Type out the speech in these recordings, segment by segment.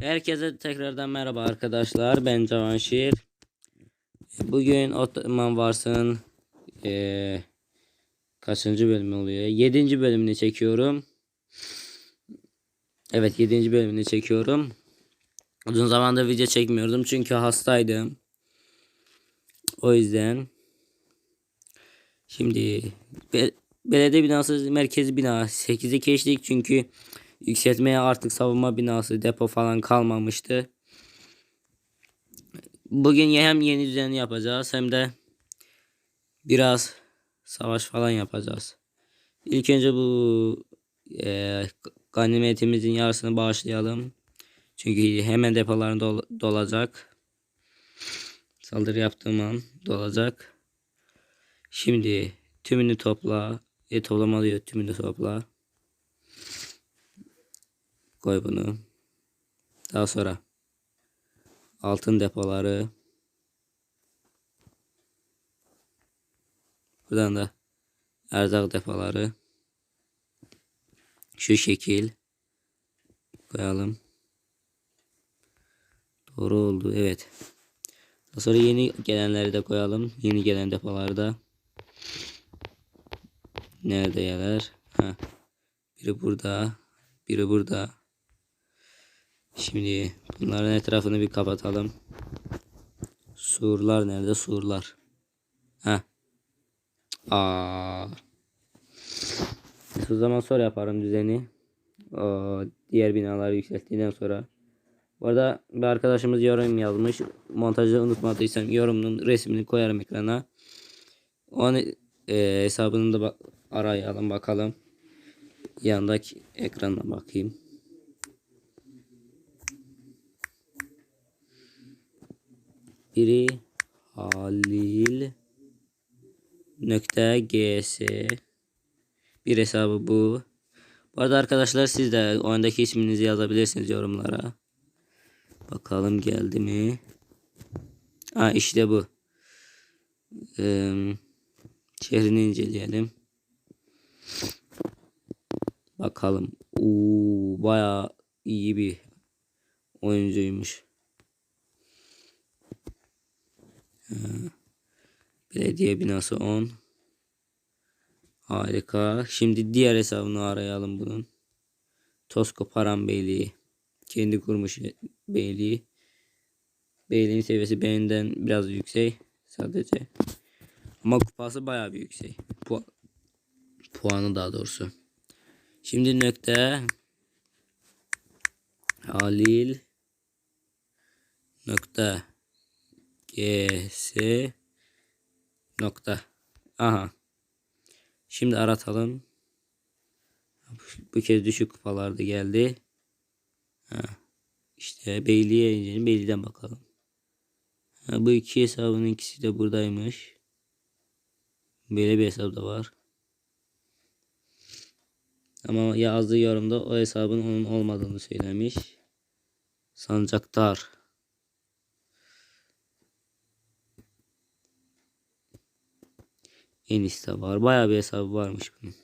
Herkese tekrardan merhaba arkadaşlar. Ben Cavanşir. Bugün Ottoman Vars'ın eee kaçıncı bölümü oluyor? Yedinci bölümünü çekiyorum. Evet yedinci bölümünü çekiyorum. Uzun zamandır video çekmiyordum çünkü hastaydım. O yüzden şimdi be- belediye binası merkezi bina 8'i geçtik çünkü yükseltmeye artık savunma binası depo falan kalmamıştı. Bugün hem yeni düzeni yapacağız hem de biraz savaş falan yapacağız. İlk önce bu e, ganimetimizin yarısını bağışlayalım. Çünkü hemen depoların dol- dolacak. Saldırı yaptığım an dolacak. Şimdi tümünü topla. E toplama diyor tümünü topla. Koy bunu. Daha sonra altın depoları. Buradan da erzak depoları. Şu şekil koyalım. Doğru oldu. Evet. Daha sonra yeni gelenleri de koyalım. Yeni gelen depolarda. Nerede yerler? Ha. Biri burada. Biri burada. Şimdi bunların etrafını bir kapatalım. Surlar nerede? Surlar. Ha. Aa. O zaman sonra yaparım düzeni. O diğer binaları yükselttikten sonra. Bu arada bir arkadaşımız yorum yazmış. Montajı unutmadıysam yorumun resmini koyarım ekrana. Onun e, hesabını da bak arayalım bakalım. Yandaki ekranına bakayım. Biri Halil nokta gs bir hesabı bu. Bu arada arkadaşlar siz de oyundaki isminizi yazabilirsiniz yorumlara. Bakalım geldi mi? Ha işte bu. Ee, şehrini inceleyelim. Bakalım. Oo, bayağı iyi bir oyuncuymuş. Ha, Belediye binası 10. Harika. Şimdi diğer hesabını arayalım bunun. Tosko Paran Beyliği. Kendi kurmuş beyliği. Beyliğin seviyesi benden biraz yüksek. Sadece. Ama kupası bayağı bir yüksek. Pu puanı daha doğrusu. Şimdi nokta Halil nokta gs nokta. Aha. Şimdi aratalım. Bu kez düşük kupalarda geldi. Ha. işte beyliğe inelim beyliğden bakalım. Ha, bu iki hesabın ikisi de buradaymış. Böyle bir hesap da var. Ama yazdığı yorumda o hesabın onun olmadığını söylemiş. Sancaktar. Enis'te var. Bayağı bir hesabı varmış bunun.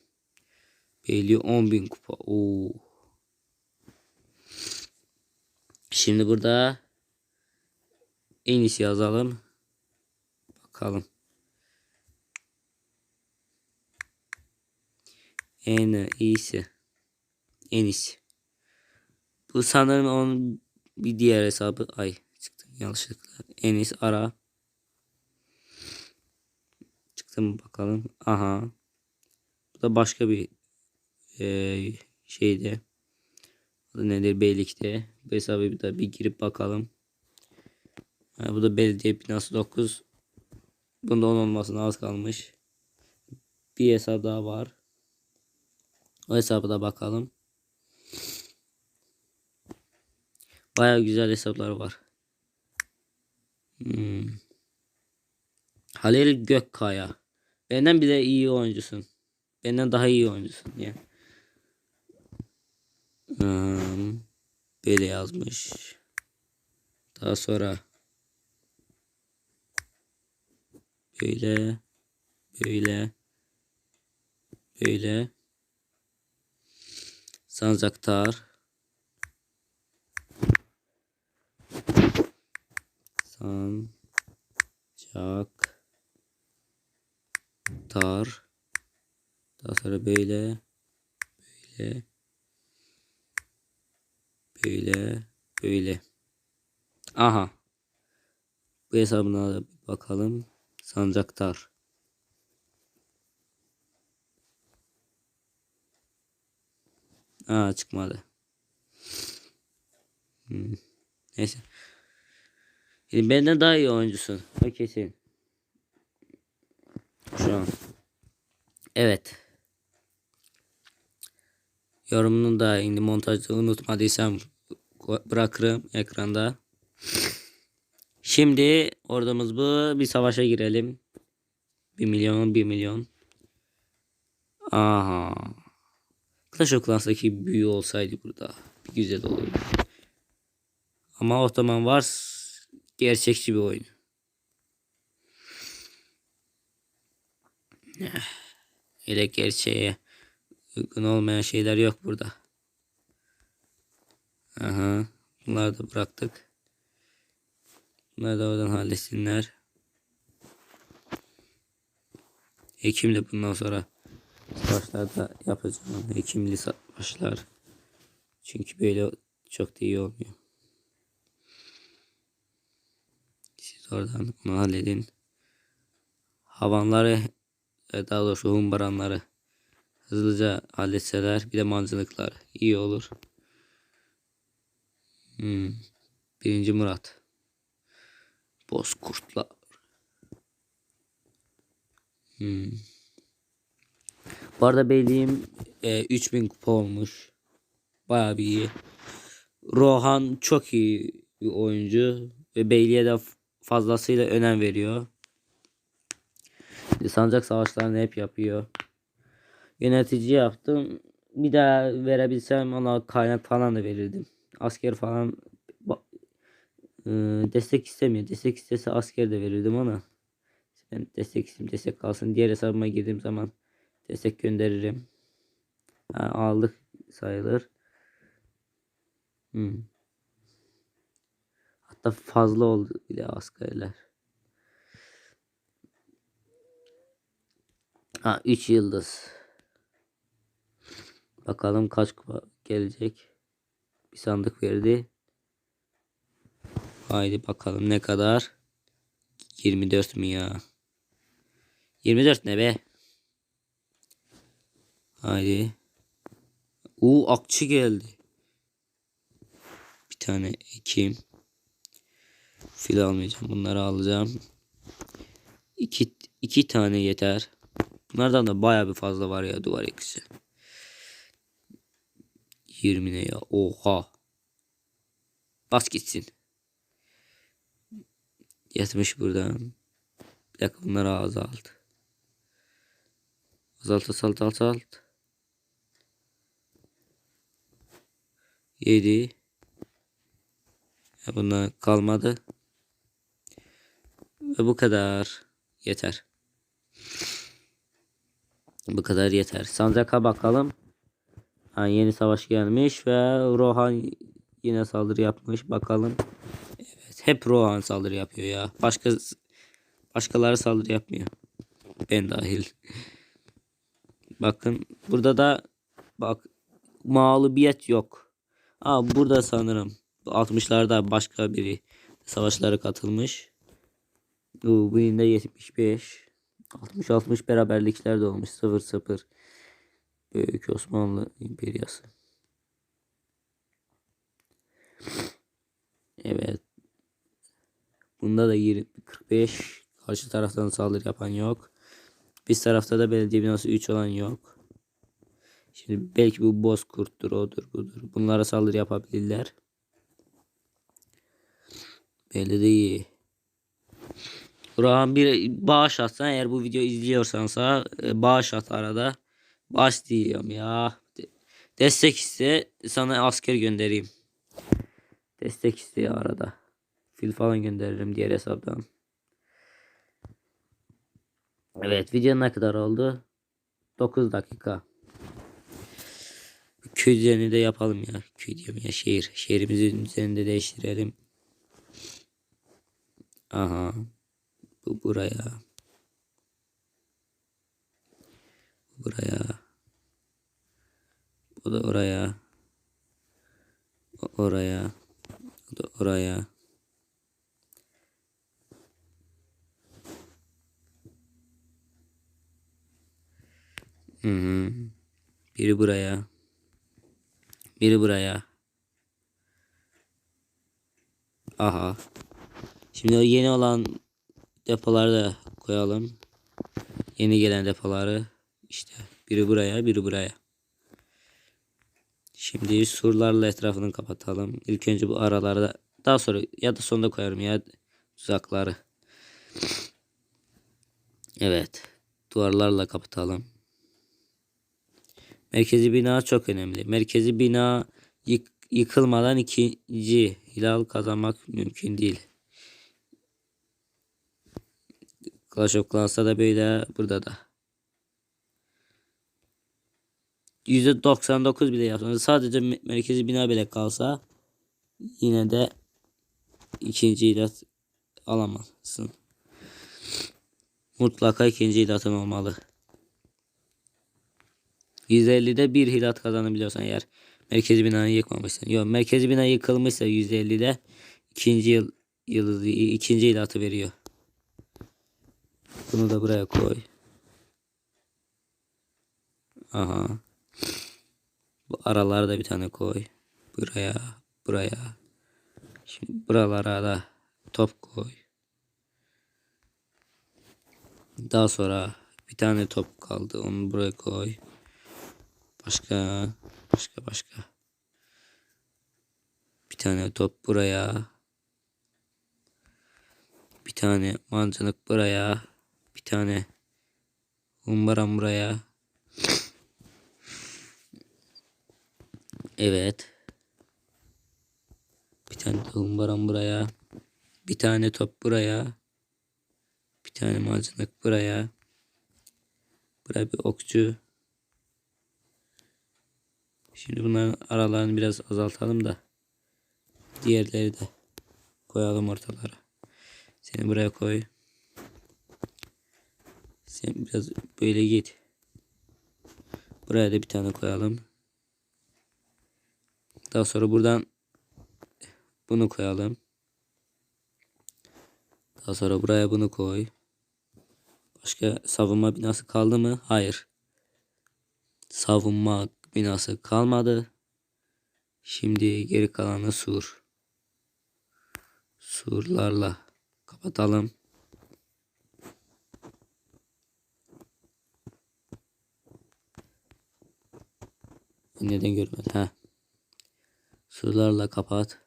Belli 10.000 kupa. Oo. Şimdi burada Enis yazalım. Bakalım. En iyisi. En iyisi. Bu sanırım onun bir diğer hesabı. Ay çıktım yanlışlıkla. En iyisi ara. Çıktı mı bakalım. Aha. Bu da başka bir e, şeyde. Adı nedir? Beylik'te. Bu hesabı bir da bir girip bakalım. Ha, bu da belediye binası 9. Bunda 10 olmasına az kalmış. Bir hesap daha var. O hesabı da bakalım. Baya güzel hesaplar var. Hmm. Halil Gökkaya. Benden bile iyi oyuncusun. Benden daha iyi oyuncusun ya. Hmm. Böyle yazmış. Daha sonra böyle böyle böyle Sanzaktar Sancak. Tar. Daha sonra böyle. Böyle. Böyle. Böyle. Aha. Bu hesabına da bir bakalım. Sancaktar. Aa çıkmadı. Hmm. Neyse. Yani benden daha iyi oyuncusun. O kesin. Şu an. Evet. Yorumunu da şimdi montajda unutmadıysam bırakırım ekranda. Şimdi ordumuz bu. Bir savaşa girelim. 1 milyon 1 milyon. Aha. Clash of Clans'daki büyü olsaydı burada. Bir güzel olurdu. Ama Ottoman Wars gerçekçi bir oyun. Öyle gerçeğe uygun olmayan şeyler yok burada. Aha. Bunları da bıraktık. Bunları da oradan halletsinler. Ekim'le bundan sonra savaşlarda yapacağım. Ekimli savaşlar. Çünkü böyle çok da iyi olmuyor. Siz oradan onu halledin. Havanları daha doğrusu humbaranları hızlıca halletseler bir de mancınıklar iyi olur. Hmm. Birinci Murat. Bozkurtlar. Hmm. Bu arada beyliğim e, 3000 kupa olmuş. Bayağı bir iyi. Rohan çok iyi bir oyuncu ve beyliğe de fazlasıyla önem veriyor. Sancak savaşlarını hep yapıyor. Yönetici yaptım. Bir daha verebilsem ona kaynak falan da verirdim. Asker falan e, destek istemiyor. Destek istese asker de verirdim ona. Ben destek isteyeyim destek kalsın. Diğer hesabıma girdiğim zaman destek gönderirim. Ha, aldık sayılır. Hmm. Hatta fazla oldu bile askerler. Ha 3 yıldız. Bakalım kaç kupa gelecek. Bir sandık verdi. Haydi bakalım ne kadar. 24 mi ya? 24 ne be? Haydi. U akçı geldi. Bir tane ekeyim. Fil almayacağım. Bunları alacağım. İki, iki tane yeter. Bunlardan da baya bir fazla var ya duvar ekşi. 20 ne ya? Oha. Bas gitsin. Yatmış buradan. Bir azalt. Azalt azalt azalt. 7 ya bunlar kalmadı. Ve bu kadar. Yeter. Bu kadar yeter. Sancak'a bakalım. Ha, yeni savaş gelmiş ve Rohan yine saldırı yapmış. Bakalım. Evet, hep Rohan saldırı yapıyor ya. Başka başkaları saldırı yapmıyor. Ben dahil. Bakın burada da bak mağlubiyet yok. Aa burada sanırım 60'larda başka biri savaşlara katılmış. Bu yine 75. 60-60 beraberlikler de olmuş. 0-0. Büyük Osmanlı İmperyası. Evet. Bunda da 20, 45. Karşı taraftan saldırı yapan yok. Biz tarafta da belediye binası 3 olan yok. Şimdi belki bu bozkurttur, odur, budur. Bunlara saldırı yapabilirler. Belli Burhan bir bağış atsan eğer bu videoyu izliyorsansa e, bağış at arada. Bağış diyorum ya. Destek iste sana asker göndereyim. Destek istiyor arada. Fil falan gönderirim diğer hesaptan. Evet video ne kadar oldu? 9 dakika. Köy düzenini de yapalım ya. Köy diyorum ya şehir. Şehrimizin üzerinde değiştirelim. Aha. Bu buraya. Bu buraya. Bu da oraya. O oraya. Bu da oraya. Hı hı. Biri buraya. Biri buraya. Aha. Şimdi o yeni olan depoları da koyalım. Yeni gelen depoları işte biri buraya, biri buraya. Şimdi surlarla etrafını kapatalım. İlk önce bu araları da daha sonra ya da sonda koyarım ya tuzakları. Evet. Duvarlarla kapatalım. Merkezi bina çok önemli. Merkezi bina yık- yıkılmadan ikinci hilal kazanmak mümkün değil. Clash of Clans'ta da böyle burada da. %99 bile yapsanız sadece me- merkezi bina bile kalsa yine de ikinci ilat alamazsın. Mutlaka ikinci ilatın olmalı. 150'de bir hilat kazanabiliyorsan eğer merkezi binanı yıkmamışsan. Yok merkezi bina yıkılmışsa 150'de ikinci yıl yıldızı ikinci hilatı veriyor. Bunu da buraya koy. Aha. Bu aralara da bir tane koy. Buraya, buraya. Şimdi buralara da top koy. Daha sonra bir tane top kaldı. Onu buraya koy. Başka, başka, başka. Bir tane top buraya. Bir tane mancınık buraya. Bir tane umbaram buraya. Evet. Bir tane de umbaram buraya. Bir tane top buraya. Bir tane mancınık buraya. Buraya bir okçu. Şimdi bunların aralarını biraz azaltalım da. Diğerleri de koyalım ortalara. Seni buraya koy. Sen biraz böyle git. Buraya da bir tane koyalım. Daha sonra buradan bunu koyalım. Daha sonra buraya bunu koy. Başka savunma binası kaldı mı? Hayır. Savunma binası kalmadı. Şimdi geri kalanı sur. Surlarla kapatalım. Neden görmedim? Ha. Surlarla kapat.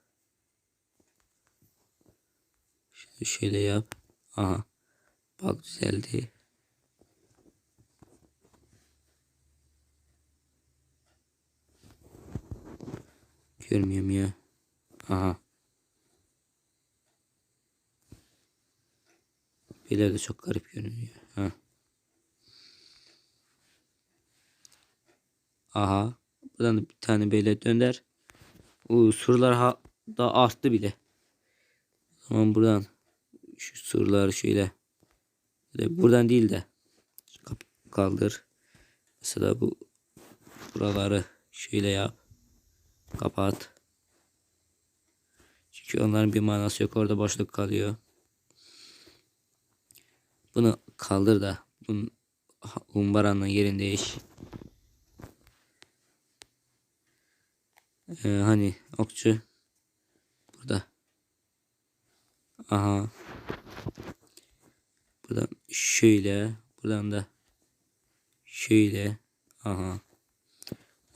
Şöyle, yap. Aha. Bak düzeldi. Görmüyorum ya. Aha. Beyler de çok garip görünüyor. Ha. Aha. Buradan da bir tane böyle dönder. O surlar da arttı bile. O zaman buradan şu surları şöyle böyle buradan değil de kaldır. Mesela bu buraları şöyle yap. Kapat. Çünkü onların bir manası yok. Orada boşluk kalıyor. Bunu kaldır da bunun umbaranın yerini değiş. Ee, hani okçu burada. Aha. Buradan şöyle, buradan da şöyle. Aha.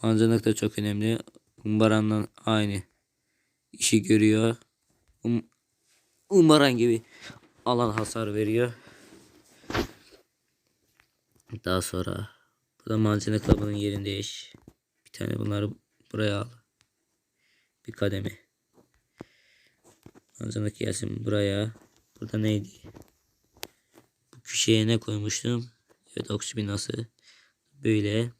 Mancınık da çok önemli. Umbaran'la aynı işi görüyor. Um, Umbaran gibi alan hasar veriyor. Daha sonra burada mancınıkla bunun yerini değiş. Bir tane bunları buraya al. Bir kademe. Mancınık gelsin buraya. Burada neydi? Bu köşeye ne koymuştum? Evet okçu binası. Böyle.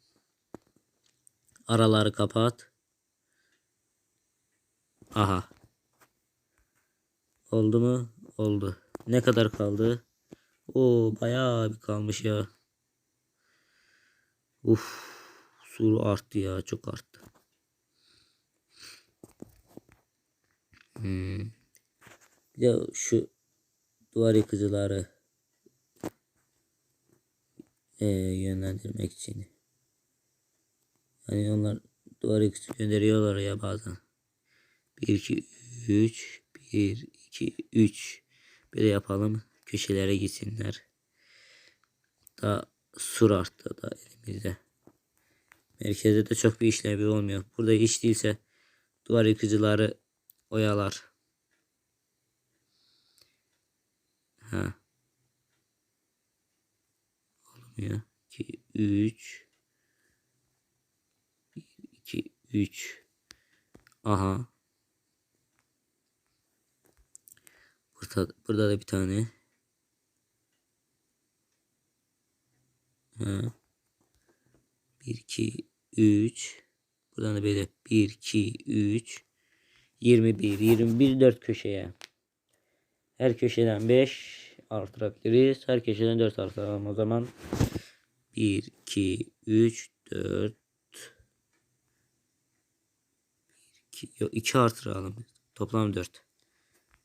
Araları kapat. Aha. Oldu mu? Oldu. Ne kadar kaldı? O bayağı bir kalmış ya. Uf, sur arttı ya, çok arttı. Hmm. Ya şu duvar yıkıcıları e, yönlendirmek için. Hani onlar duvar yıkıcı gönderiyorlar ya bazen. 1 2 3 1 2 3 Böyle yapalım. Köşelere gitsinler. Daha sur arttı da elimizde. Merkezde de çok bir işlevi olmuyor. Burada iş değilse duvar yıkıcıları oyalar. Ha. Olmuyor. 2 3 1 2 3 Aha. Burada, burada da bir tane. Ha. 1 2 3 Buradan da böyle 1 2 3 21 21 4 köşeye. Her köşeden 5 artırabiliriz. Her köşeden 4 artıralım o zaman. 1 2 3 4 2 yok 2 artıralım. Toplam 4.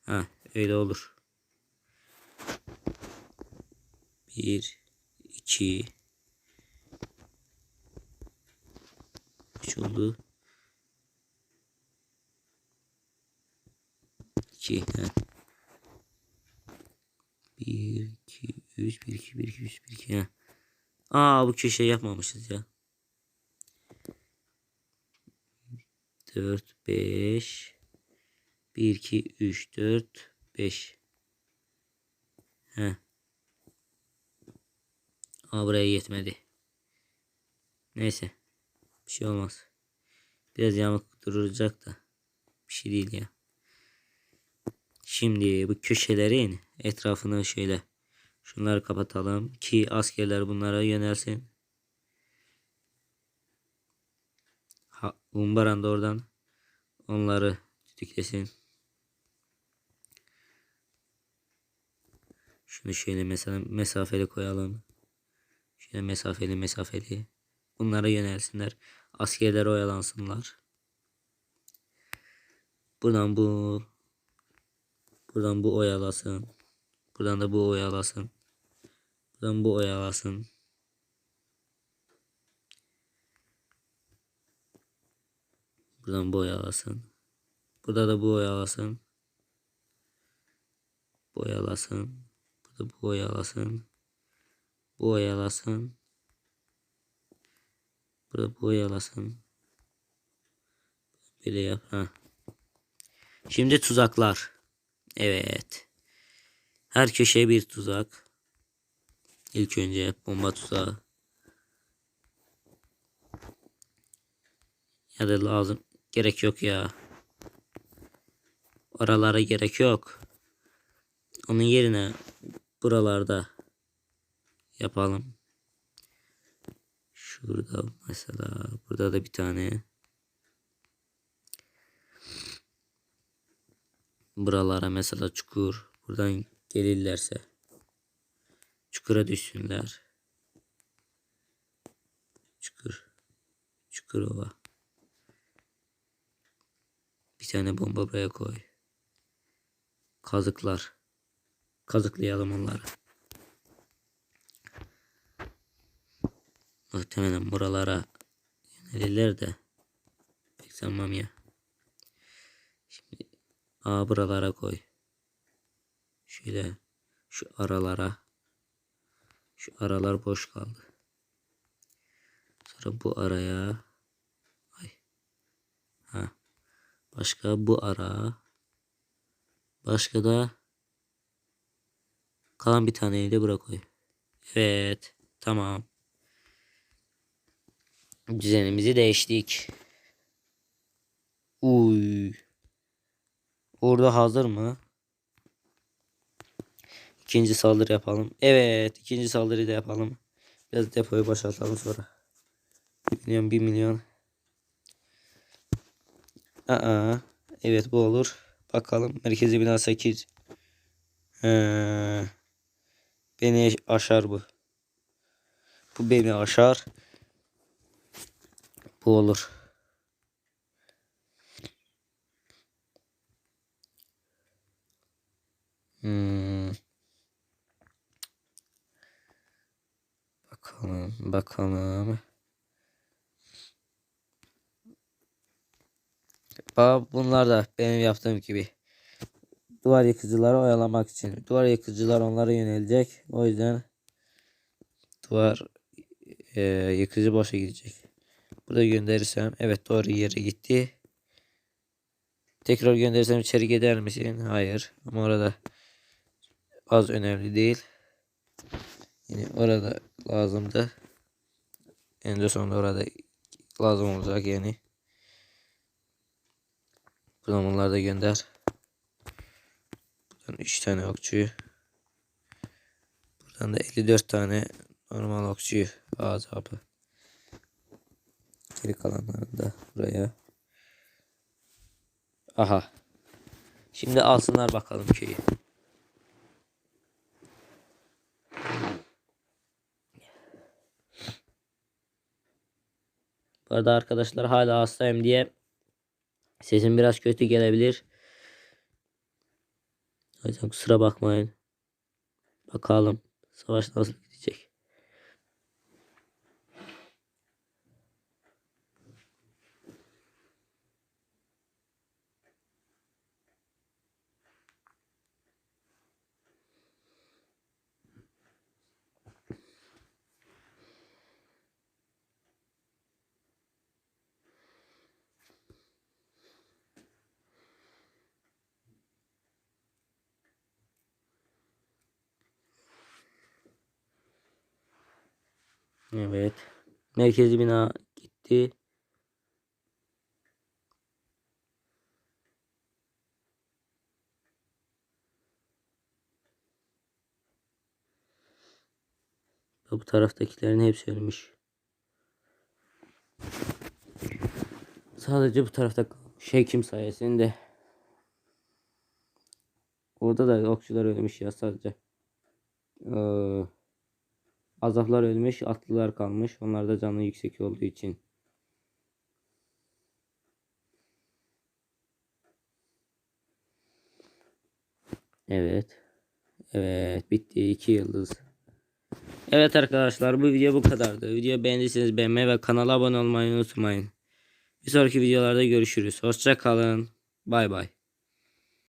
Ha öyle olur. 1 2 3 oldu. 2 ha. 1 2 3 1 2 1 2 3 1 2 ha. Aa bu köşe yapmamışız ya. 4 5 1 2 3 4 5 He. Aa buraya yetmedi. Neyse. Bir şey olmaz. Biraz yamuk duracak da. Bir şey değil ya. Şimdi bu köşelerin etrafını şöyle şunları kapatalım ki askerler bunlara yönelsin. Ha, Umbaran da oradan onları düdüklesin. Şunu şöyle mesela mesafeli koyalım. Şöyle mesafeli mesafeli. Bunlara yönelsinler. Askerler oyalansınlar. Buradan bu Buradan bu oyalasın. Buradan da bu oyalasın. Buradan bu oyalasın. Buradan bu oyalasın. Burada da bu oyalasın. Bu oyalasın. Burada bu oyalasın. Bu oyalasın. Burada bu oyalasın. Böyle yap. Ha. Şimdi tuzaklar. Evet. Her köşeye bir tuzak. İlk önce bomba tuzağı. Ya da lazım. Gerek yok ya. Oralara gerek yok. Onun yerine buralarda yapalım. Şurada mesela burada da bir tane. Buralara mesela çukur. Buradan gelirlerse çukura düşsünler. Çukur. Çukur ova. Bir tane bomba buraya koy. Kazıklar. Kazıklayalım onları. Muhtemelen buralara yönelirler de pek sanmam ya. Şimdi a buralara koy. Şöyle şu aralara. Şu aralar boş kaldı. Sonra bu araya. Ay. Ha. Başka bu ara. Başka da kalan bir taneyi de buraya koy. Evet. Tamam. Düzenimizi değiştik. Uy. Orada hazır mı? İkinci saldırı yapalım. Evet. ikinci saldırıyı da yapalım. Biraz depoyu boşaltalım sonra. 1 milyon 1 milyon. Aa, evet bu olur. Bakalım merkezi bina 8. He. Beni aşar bu. Bu beni aşar. Bu olur. Hmm. Bakalım, bakalım. Bak bunlar da benim yaptığım gibi. Duvar yıkıcıları oyalamak için. Duvar yıkıcılar onlara yönelecek. O yüzden duvar e, yıkıcı boşa gidecek. Burada gönderirsem evet doğru yere gitti. Tekrar gönderirsem içeri gider misin? Hayır. Ama orada az önemli değil. Yine orada lazımdı. En de sonunda orada lazım olacak yani. Buradan bunları da gönder. Buradan 3 tane okçuyu. Buradan da 54 tane normal okçuyu azabı. Geri kalanlarını da buraya. Aha. Şimdi alsınlar bakalım köyü. Bu arada arkadaşlar hala hastayım diye sesim biraz kötü gelebilir. O yüzden kusura bakmayın. Bakalım savaş nasıl gidecek. Evet. Merkezi bina gitti. Bu taraftakilerin hepsi ölmüş. Sadece bu tarafta Şekim sayesinde. Orada da okçular ölmüş ya sadece. Ee, azaflar ölmüş, atlılar kalmış. Onlar da canı yüksek olduğu için. Evet. Evet bitti. 2 yıldız. Evet arkadaşlar bu video bu kadardı. Video beğendiyseniz beğenmeyi ve kanala abone olmayı unutmayın. Bir sonraki videolarda görüşürüz. Hoşça kalın. Bay bay.